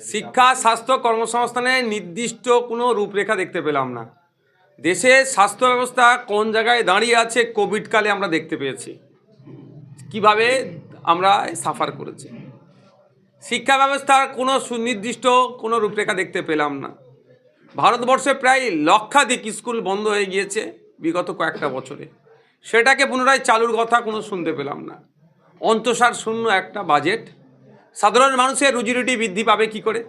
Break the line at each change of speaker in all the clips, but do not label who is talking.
শিক্ষা, স্বাস্থ্য কর্মসংস্থানে নির্দিষ্ট কোনো রূপরেখা দেখতে পেলাম না। দেশের স্বাস্থ্য ব্যবস্থা কোন জায়গায় দাঁড়িয়ে আছে কোভিডকালে আমরা দেখতে পেয়েছি। কীভাবে আমরা সাফার করেছি। শিক্ষা ব্যবস্থার কোনো সুনির্দিষ্ট কোনো রূপরেখা দেখতে পেলাম না। ভারতবর্ষে প্রায় লক্ষাধিক স্কুল বন্ধ হয়ে গিয়েছে বিগত কয়েকটা বছরে। সেটাকে পুনরায় চালুর কথা কোনো শুনতে পেলাম না। অন্তঃসার শূন্য একটা বাজেট সাধারণ মানুষের রুজি রুটি বৃদ্ধি পাবে কি করে?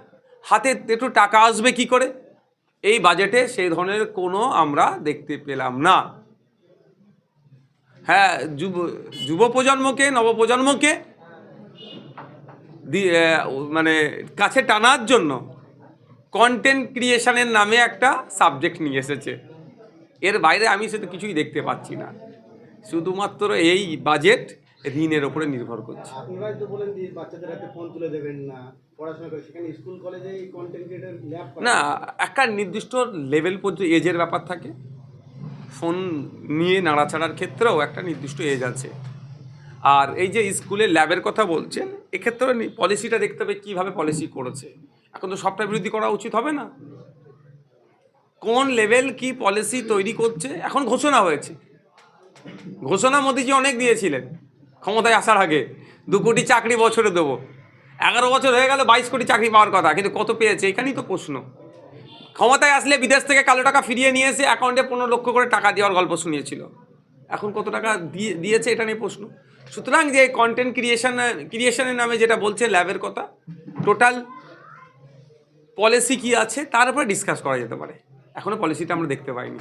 হাতে একটু টাকা আসবে কি করে? এই বাজেটে সেই ধরনের কোনো আমরা দেখতে পেলাম না। হ্যাঁ যুব যুব প্রজন্মকে, নবপ্রজন্মকে মানে কাছে টানার জন্য কন্টেন্ট ক্রিয়েশনের নামে একটা সাবজেক্ট নিয়ে এসেছে। এর বাইরে আমি সেটা কিছুই দেখতে পাচ্ছি না। শুধুমাত্র এই বাজেট ঋণের ওপরে নির্ভর করছে।
আপনারাই তো বলেন যে বাচ্চাদের হাতে ফোন তুলে দেবেন না পড়াশোনা করে সেখানে স্কুল কলেজে কন্টেন্ট ক্রিয়েটার ল্যাব
না একটা নির্দিষ্ট লেভেল পর্যন্ত এজের ব্যাপার থাকে। ফোন নিয়ে নাড়াচাড়ার ক্ষেত্রেও একটা নির্দিষ্ট এজ আছে। আর এই যে স্কুলে ল্যাবের কথা বলছেন এক্ষেত্রে পলিসিটা দেখতে হবে কীভাবে পলিসি করেছে। এখন তো সবটা বিরোধী করা উচিত হবে না। কোন লেভেল কি পলিসি তৈরি করছে এখন ঘোষণা হয়েছে। ঘোষণা মোদিজি অনেক দিয়েছিলেন। ক্ষমতায় আসার আগে দু কোটি চাকরি বছরে দেবো। এগারো বছর হয়ে গেল, বাইশ কোটি চাকরি পাওয়ার কথা, কিন্তু কত পেয়েছে? এখানেই তো প্রশ্ন। ক্ষমতায় আসলে বিদেশ থেকে কালো টাকা ফিরিয়ে নিয়ে এসে অ্যাকাউন্টে পনেরো লক্ষ করে টাকা দেওয়ার গল্প শুনিয়েছিল। এখন কত টাকা দিয়ে, দিয়েছে এটা নিয়ে প্রশ্ন। সুতরাং যে কন্টেন্ট ক্রিয়েশন ক্রিয়েশনের নামে যেটা বলছে ল্যাবের কথা টোটাল পলিসি কি আছে, তার উপরে ডিসকাস করা যেতে পারে। এখনও পলিসিটা আমরা দেখতে পাইনি।